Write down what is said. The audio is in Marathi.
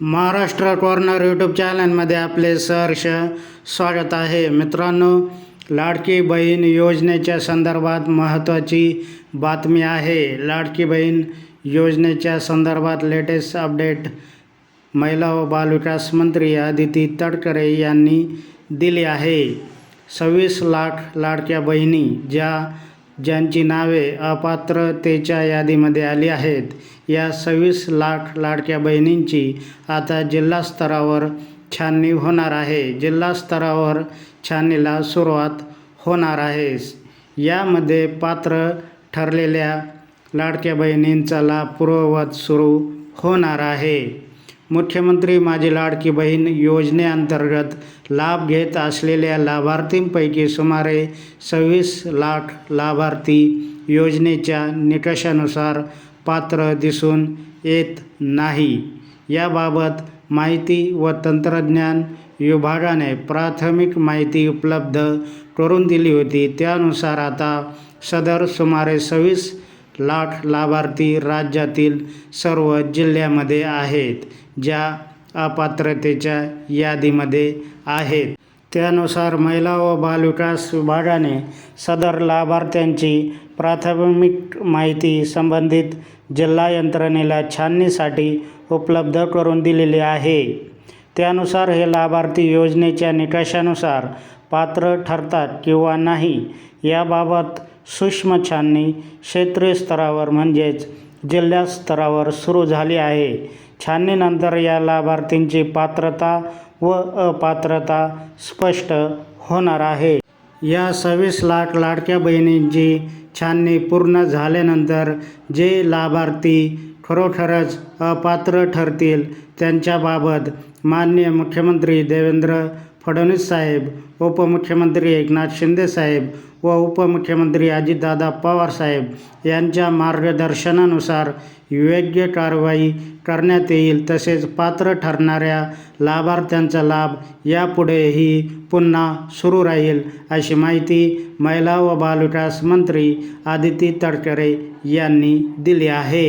महाराष्ट्र कॉर्नर यूट्यूब चॅनलमध्ये आपले सहर्ष स्वागत आहे. मित्रांनो लाडकी बहीण योजनेच्या संदर्भात महत्त्वाची बातमी आहे. लाडकी बहीण योजनेच्या संदर्भात लेटेस्ट अपडेट महिला व बालविकास मंत्री आदिती तटकरे यांनी दिली आहे. सव्वीस लाख लाडक्या बहिणी ज्या ज्यांची नावे अपात्रतेच्या यादीमध्ये आली आहेत या सव्वीस लाख लाडक्या बहिणींची आता जिल्हा स्तरावर छाननी होणार आहे. जिल्हा स्तरावर छाननीला सुरुवात होणार आहे. यामध्ये पात्र ठरलेल्या लाडक्या बहिणींचा लाभ पूर्ववत सुरू होणार आहे. मुख्यमंत्री माझी लाडकी बहीण योजनेअंतर्गत लाभ घेत असलेल्या लाभार्थींपैकी सुमारे सव्वीस लाख लाभार्थी योजनेच्या निकषानुसार पात्र दिसून येत नाही. याबाबत माहिती व तंत्रज्ञान विभागाने प्राथमिक माहिती उपलब्ध करून दिली होती. त्यानुसार आता सदर सुमारे सव्वीस लाख लाभार्थी राज्यातील सर्व जिल्ह्यामध्ये आहेत ज्या अपात्रतेच्या यादीमध्ये आहेत. त्यानुसार महिला व बालविकास विभागाने सदर लाभार्थ्यांची प्राथमिक माहिती संबंधित जिल्हा यंत्रणेला छाननीसाठी उपलब्ध करून दिलेली आहे. त्यानुसार हे लाभार्थी योजनेच्या निकषानुसार पात्र ठरतात किंवा नाही याबाबत सूक्ष्म छाननी क्षेत्रीय स्तरावर म्हणजेच जिल्हा स्तरावर सुरू झाली आहे. छाननीनंतर या लाभार्थींची पात्रता व अपात्रता स्पष्ट होणार आहे. या सव्वीस लाख लाडक्या बहिणींची छाननी पूर्ण झाल्यानंतर जे लाभार्थी खरोखरच अपात्र ठरतील त्यांच्याबाबत माननीय मुख्यमंत्री देवेंद्र फडणवीस साहेब उपमुख्यमंत्री एकनाथ शिंदे साहेब व उपमुख्यमंत्री अजितदादा पवार साहेब यांच्या मार्गदर्शनानुसार योग्य कारवाई करण्यात येईल तसेच पात्र ठरणाऱ्या लाभार्थ्यांचा लाभ यापुढेही पुन्हा सुरू राहील अशी माहिती महिला व बालविकास मंत्री आदिती तडकरे यांनी दिली आहे.